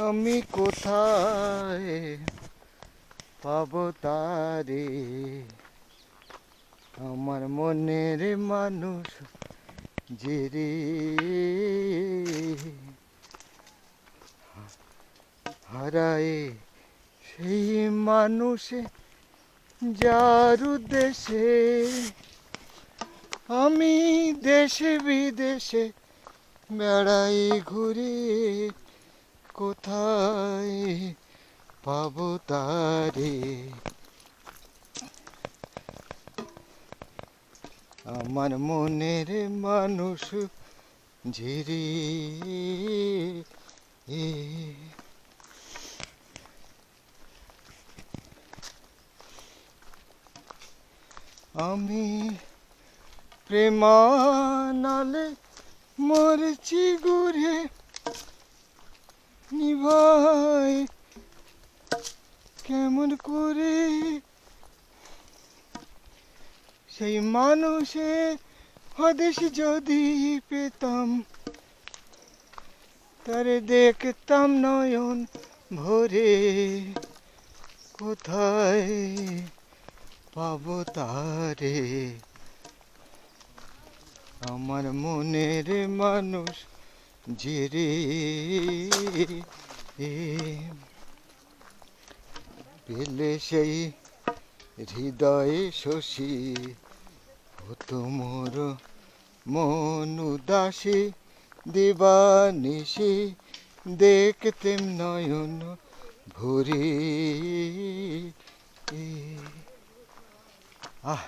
আমি কোথায় পাব তারে? আমার মনের মানুষ যে রে? হারায় সেই মানুষে যার দেশে আমি দেশে বিদেশে বেড়াই ঘুরে কোথায় পাবো তারে? আমার মনের মানুষ ঝিরে আমি প্রেমানালে মরছি ঘুরে নিভাই কেমন করে সেই মানুষে হদেশ যদি পেতাম, তারে দেখতাম নয়ন ভরে কোথায় পাবো তারে? আমার মনের মানুষ যে রে পেলে সেই হৃদয়ে শশী, হতো মোর মন উদাসী, দিবানিশি দেখতেম নয়ন ভরে। আহ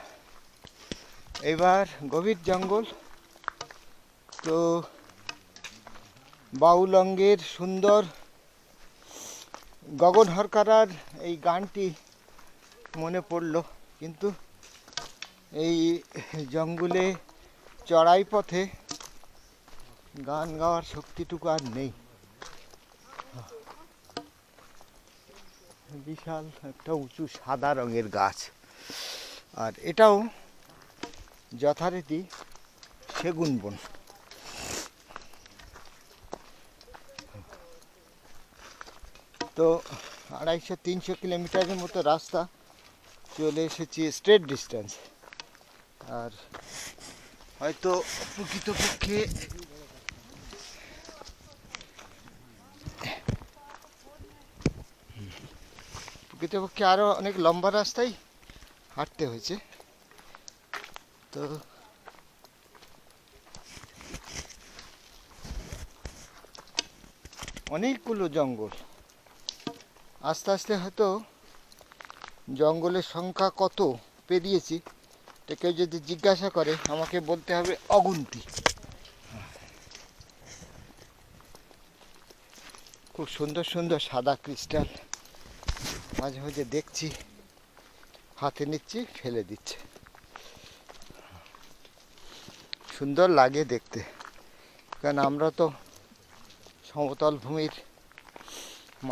এবার গভীর জঙ্গল। তো বাউলঙ্গের সুন্দর গগন হরকারার এই গানটি মনে পড়ল। কিন্তু এই জঙ্গলে চড়াই পথে গান গাওয়ার শক্তিটুকু আর নেই। বিশাল একটা উঁচু সাদা রঙের গাছ। আর এটাও যথারীতি সেগুন বন। তো আড়াইশো, তিনশো কিলোমিটারের মতো রাস্তা চলে এসেছি স্ট্রেট ডিস্টেন্স আর হয়তো প্রকৃতপক্ষে প্রকৃতপক্ষে আরও অনেক লম্বা রাস্তাই হাঁটতে হয়েছে। তো অনেকগুলো জঙ্গল। আস্তে আস্তে হয়তো জঙ্গলের সংখ্যা কত পেরিয়েছি, তো কেউ যদি জিজ্ঞাসা করে, আমাকে বলতে হবে অগুন্তি। খুব সুন্দর সুন্দর সাদা ক্রিস্টাল মাঝে মাঝে দেখছি, হাতে নিচ্ছি, ফেলে দিচ্ছে। সুন্দর লাগে দেখতে, কারণ আমরা তো সমতল ভূমির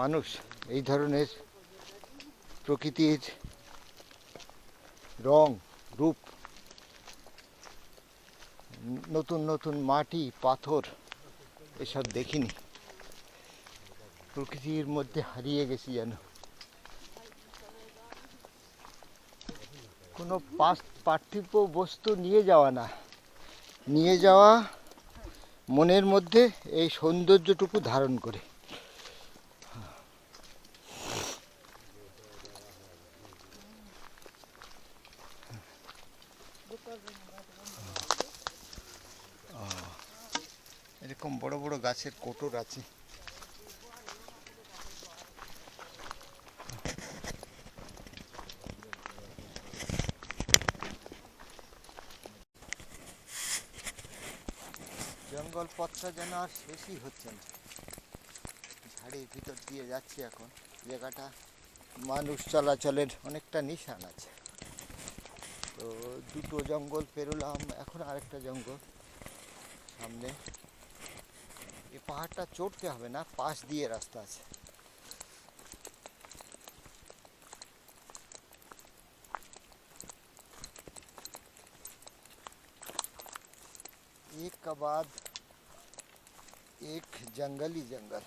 মানুষ। এই ধরনের প্রকৃতির রং, রূপ, নতুন নতুন মাটি, পাথর, এসব দেখিনি। প্রকৃতির মধ্যে হারিয়ে গেছি যেন। কোনো পার্থিব বস্তু নিয়ে যাওয়া না। নিয়ে যাওয়া মনের মধ্যে এই সৌন্দর্যটুকু ধারণ করে। এরকম বড় বড় গাছের কোটর আছে। জঙ্গল পথটা যেন আর শেষই হচ্ছে না। ঝাড়ির ভিতর দিয়ে যাচ্ছি এখন। জায়গাটা মানুষ চলাচলের অনেকটা নিশান আছে। তো দুটো জঙ্গল পেরোলাম এখন আরেকটা জঙ্গল সামনে এই পাহাড়টা চড়তে হবে না পাশ দিয়ে রাস্তা আছে एक का बाद एक जंगल ही जंगल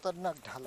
खतरनाक ढाल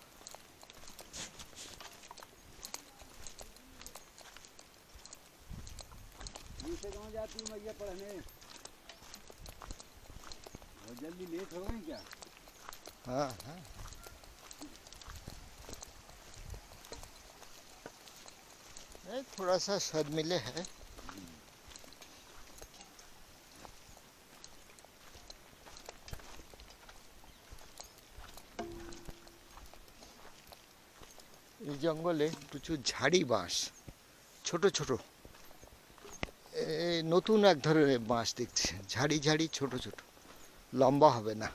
नीचे कहाँ जाती हूँ मैया पढ़ने बहुत जल्दी लेट हो गए क्या हाँ हाँ नहीं, थोड़ा सा शर्मिले है এই জঙ্গলে প্রচুর ঝাড়ি বাঁশ ছোট ছোট এই নতুন এক ধরনের বাঁশ দেখছি। ঝাড়ি ঝাড়ি, ছোট ছোট। লম্বা হবে না।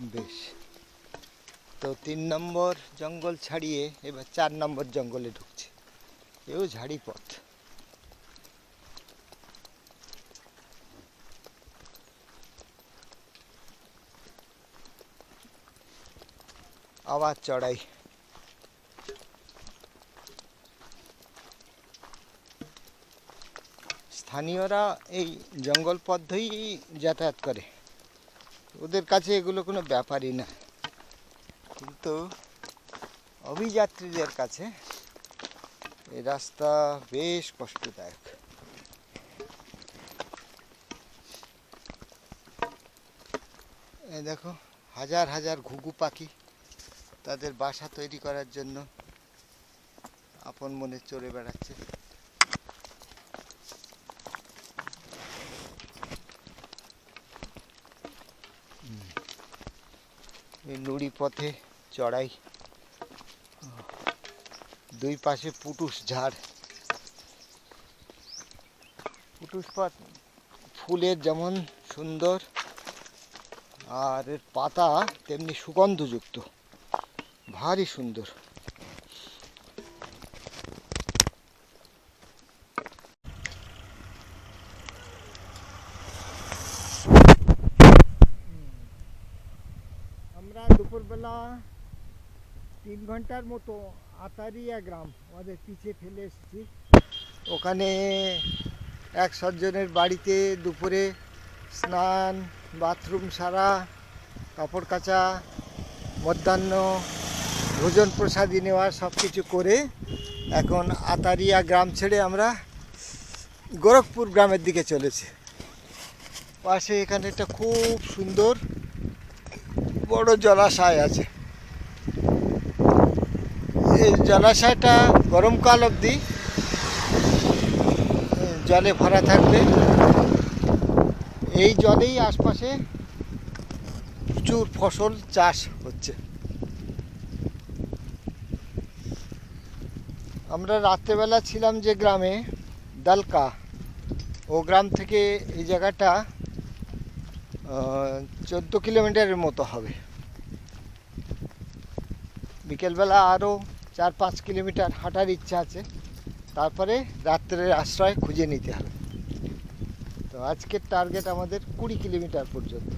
বেশ। তো তিন নম্বর জঙ্গল ছাড়িয়ে এবার চার নম্বর জঙ্গলে ঢুকছে। এও ঝাড়ি পথ। আবার চড়াই। স্থানীয়রা এই জঙ্গল পথ ধরেই যাতায়াত করে। ওদের কাছে এগুলো কোনো ব্যাপারই না। কিন্তু অভিযাত্রীদের কাছে এই রাস্তা বেশ কষ্টদায়ক। দেখো, হাজার হাজার ঘুঘু পাখি তাদের বাসা তৈরি করার জন্য আপন মনে চড়ে বেড়াচ্ছে। এই নুড়ি পথে চড়াই। দুই পাশে পুটুস ঝাড়। পুটুস পাত ফুলের যেমন সুন্দর, আর এর পাতা তেমনি সুগন্ধযুক্ত। ভারী সুন্দর আমরা দুপুরবেলা তিন ঘণ্টার মতো আতারিয়া গ্রাম, আমাদের পিছিয়ে ফেলে এসেছি। ওখানে এক সজ্জনের বাড়িতে দুপুরে স্নান, বাথরুম সারা, কাপড় কাচা, মধ্যাহ্ন, ভোজন প্রসাদী নেওয়া সব কিছু করে এখন আতারিয়া গ্রাম ছেড়ে আমরা গোরখপুর গ্রামের দিকে চলেছি। পাশে এখানে একটা খুব সুন্দর বড় জলাশয় আছে। এই জলাশয়টা গরমকাল অবধি জলে ভরা থাকবে। এই জলেই আশপাশে প্রচুর ফসল চাষ হচ্ছে। আমরা রাত্রেবেলা ছিলাম যে গ্রামে, দালকা। ও গ্রাম থেকে এই জায়গাটা চোদ্দ কিলোমিটারের মতো হবে। বিকেলবেলা আরও চার পাঁচ কিলোমিটার হাঁটার ইচ্ছা আছে। তারপরে রাত্রের আশ্রয় খুঁজে নিতে হবে। তো আজকের টার্গেট আমাদের কুড়ি কিলোমিটার পর্যন্ত।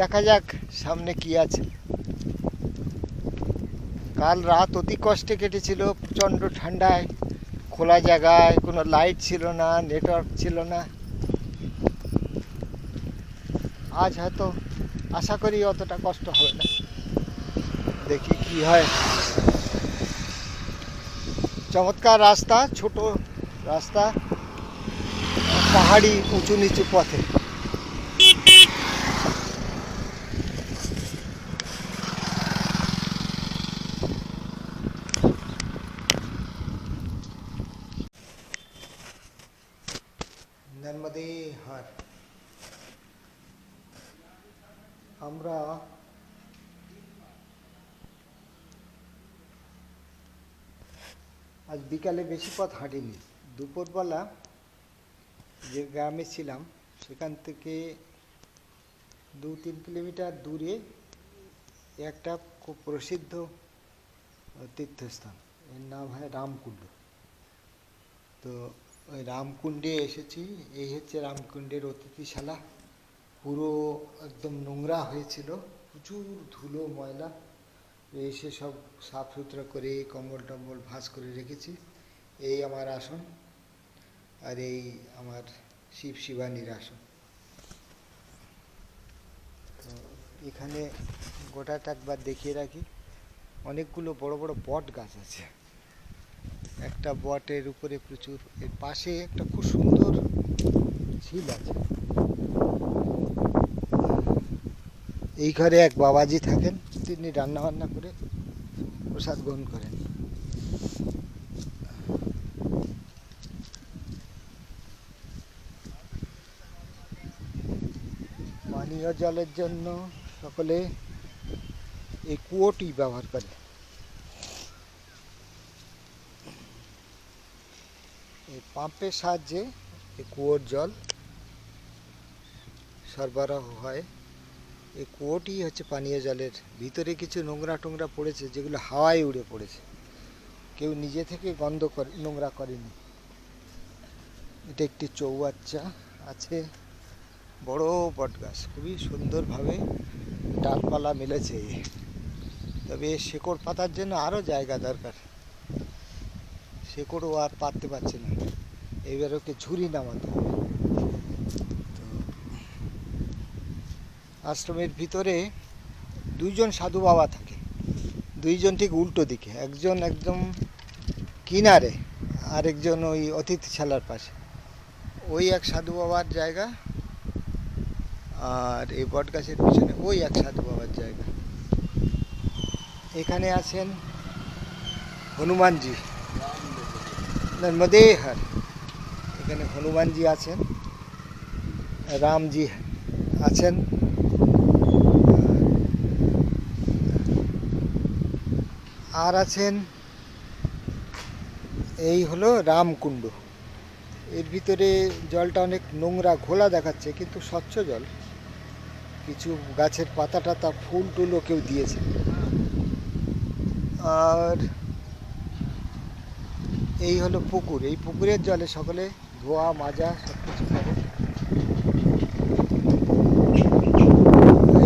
দেখা যাক সামনে কি আছে। কাল রাত অতি কষ্টে কেটেছিল, প্রচণ্ড ঠান্ডায়, খোলা জায়গায়, কোনো লাইট ছিল না নেটওয়ার্ক ছিল না। আজ হয়তো আশা করি অতটা কষ্ট হবে না। দেখি কি হয় চমৎকার রাস্তা ছোট রাস্তা পাহাড়ি উঁচু নিচু পথে আমরা আজ বিকালে বেশি পথ হাঁটিনি। দুপুরবেলা যে গ্রামে ছিলাম, সেখান থেকে দু তিন কিলোমিটার দূরে একটা খুব প্রসিদ্ধ তীর্থস্থান। এর নাম হয় রামকুণ্ড। তো ওই রামকুণ্ডে এসেছি। এই হচ্ছে রামকুণ্ডের অতিথিশালা। পুরো একদম নোংরা হয়েছিল। প্রচুর ধুলো, ময়লা। এসে সব সাফ সুতরা করে কম্বল টম্বল ভাঁজ করে রেখেছি। এই আমার আসন আর এই আমার শিব শিবানীর আসন। তো এখানে গোটাটা একবার দেখিয়ে রাখি, অনেকগুলো বড় বড় বট গাছ আছে। একটা বটের উপরে প্রচুর, এর পাশে একটা খুব সুন্দর ঝিল আছে। এই ঘরে এক বাবাজি থাকেন। তিনি রান্না বান্না করে প্রসাদ গ্রহণ করেন। পানীয় জলের জন্য সকলে এই কুয়োটি ব্যবহার করে। এই পাম্পের সাহায্যে এই কুয়োর জল সরবরাহ হয়। এই কুয়োটি হচ্ছে পানীয় জলের? ভিতরে কিছু নোংরা টোংরা পড়েছে, যেগুলো হাওয়ায় উড়ে পড়েছে। কেউ নিজে থেকে গন্ধ করে, নোংরা করেনি। এটা একটি চৌবাচ্চা আছে, বড় বট গাছ খুবই সুন্দরভাবে ডালপালা মিলেছে। তবে শেকড় পাতার জন্য আরও জায়গা দরকার। শেকড়ও আর পাততে পারছে না। এবার ওকে ঝুরি নামাতে হবে। আশ্রমের ভিতরে দুইজন সাধু বাবা থাকে। দুইজন ঠিক উল্টো দিকে, একজন একদম কিনারে, আরেকজন ওই অতিথিশালার পাশে। ওই এক সাধু বাবার জায়গা আর এই বট গাছের পিছনে ওই এক সাধু বাবার জায়গা। এখানে আছেন হনুমানজি। নর্মদেহার। এখানে হনুমানজি আছেন, রামজি আছেন। আর আছেন এই হলো রামকুণ্ড। এর ভিতরে জলটা অনেক নোংরা ঘোলা দেখাচ্ছে, কিন্তু স্বচ্ছ জল। কিছু গাছের পাতা টাতা ফুল টুলও কেউ দিয়েছে। আর এই হলো পুকুর। এই পুকুরের জলে সকলে ধোয়া, মাজা সব কিছু করে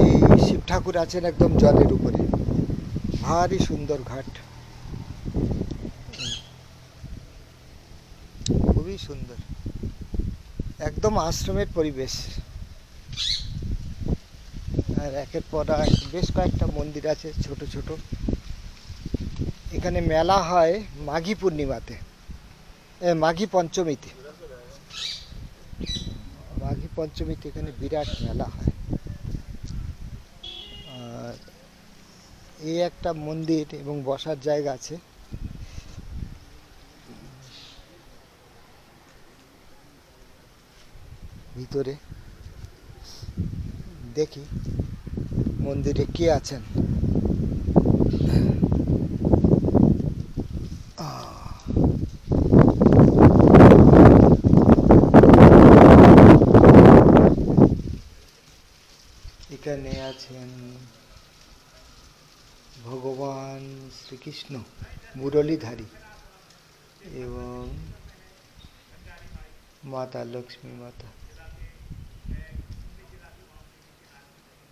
এই শিব ঠাকুর আছেন একদম জলের উপরে। ভারী সুন্দর ঘাট। খুবই সুন্দর। একদম আশ্রমের পরিবেশ। আর একের পর এক বেশ কয়েকটা মন্দির আছে ছোট ছোট। এখানে মেলা হয় মাঘী পূর্ণিমাতে। মাঘী পঞ্চমীতে। মাঘী পঞ্চমীতে এখানে বিরাট মেলা হয় আর এই একটা মন্দির এবং বসার জায়গা আছে ভিতরে দেখি মন্দিরে কে আছেন। এখানে আছেন ভগবান শ্রীকৃষ্ণ, মুরলীধারী এবং মাতা লক্ষ্মী মাতা।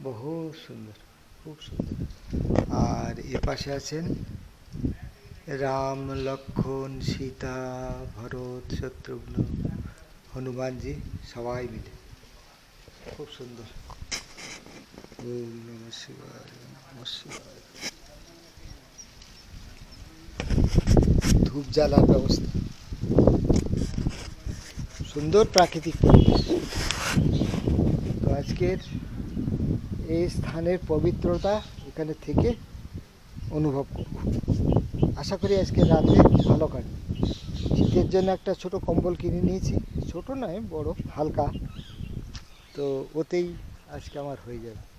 বহু সুন্দর, খুব সুন্দর। আর এ পাশে আছেন রাম, লক্ষণ, সীতা, ভরত, শত্রুঘ্ন, হনুমানজি, সবাই মিলে। খুব সুন্দর। ওম নমঃ শিবায়। ধূপ জ্বালার ব্যবস্থা। সুন্দর প্রাকৃতিক পরিবেশ। তো আজকের এই স্থানের পবিত্রতা এখানে থেকে অনুভব করব। আশা করি আজকে রাতে ভালো কাটবে। শীতের জন্য একটা ছোট কম্বল কিনে নিয়েছি। ছোট নয়, বড়, হালকা। তো ওতেই আজকে আমার হয়ে যাবে।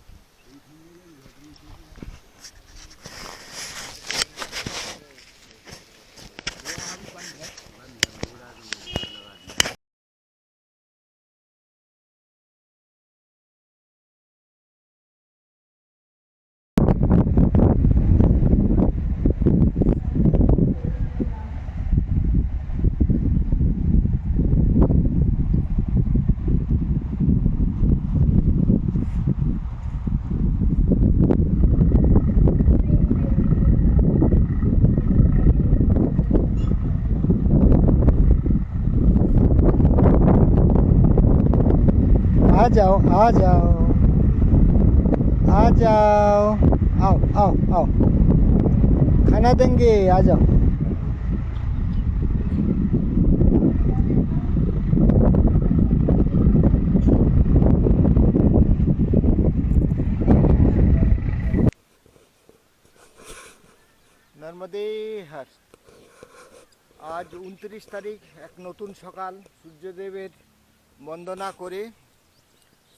आ जाओ आ जाओ आ जाओ आओ आओ आओ खाना देंगे आ जाओ নর্মদে হার আজ উনত্রিশ তারিখ এক নতুন সকাল সূর্যদেবের বন্দনা করে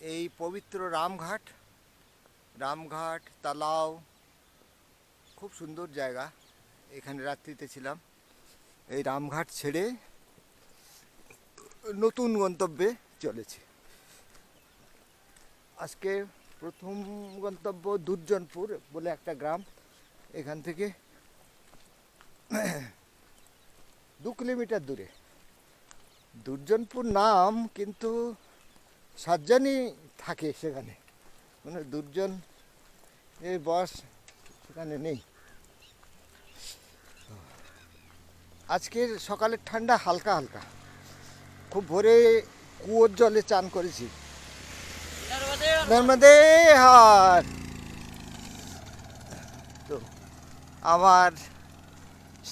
এই পবিত্র রামঘাট রামঘাট, তালাও, খুব সুন্দর জায়গা। এখানে রাত্রিতে ছিলাম। এই রামঘাট ছেড়ে নতুন গন্তব্যে চলেছে। আজকে প্রথম গন্তব্য দুর্জনপুর বলে একটা গ্রাম। এখান থেকে দু কিলোমিটার দূরে। দুর্জনপুর নাম কিন্তু সাতজনই থাকে সেখানে। মানে দুর্জন এই বস সেখানে নেই। আজকের সকালের ঠান্ডা হালকা হালকা। খুব ভোরে কুয়োর জলে চান করেছি। হার তো আমার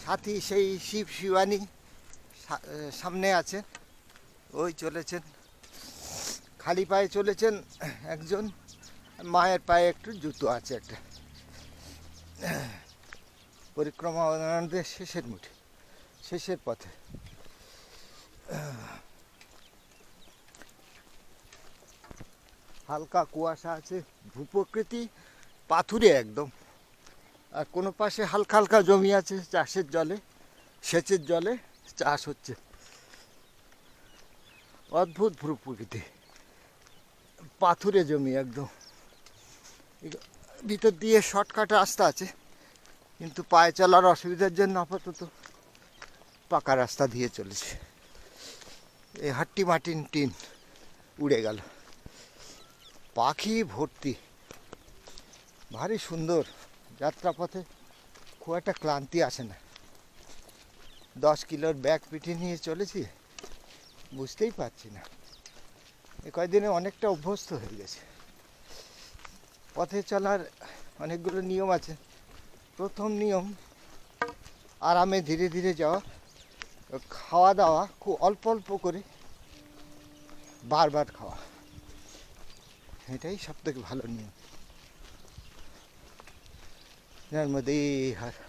সাথী সেই শিব শিবানী সামনে আছে। ওই চলেছেন। খালি পায়ে চলেছেন একজন। মায়ের পায়ে একটু জুতো আছে একটা। পরিক্রমা আমাদের শেষের মুঠে, শেষের পথে। হালকা কুয়াশা আছে, ভূপ্রকৃতি পাথুরে একদম। আর কোনো পাশে হালকা হালকা জমি আছে চাষের জলে, সেচের জলে চাষ হচ্ছে। অদ্ভুত ভূপ্রকৃতি। পাথুরে জমি একদম। ভিতর দিয়ে শর্টকাট রাস্তা আছে, কিন্তু পায়ে চলার অসুবিধার জন্য আপাতত পাকা রাস্তা দিয়ে চলেছে। এই হাট্টি মাটিন টিন উড়ে গেল। পাখি ভর্তি। ভারী সুন্দর। যাত্রাপথে খুব একটা ক্লান্তি আসে না। দশ কিলোর ব্যাগ পিঠে নিয়ে চলেছি, বুঝতেই পারছি না। এ কয়দিনে অনেকটা অভ্যস্ত হয়ে গেছে। পথে চলার অনেকগুলো নিয়ম আছে। প্রথম নিয়ম, আরামে ধীরে ধীরে যাওয়া খাওয়া দাওয়া খুব অল্প অল্প করে বারবার খাওয়া। এটাই সব থেকে ভালো নিয়ম। নর্মদে হার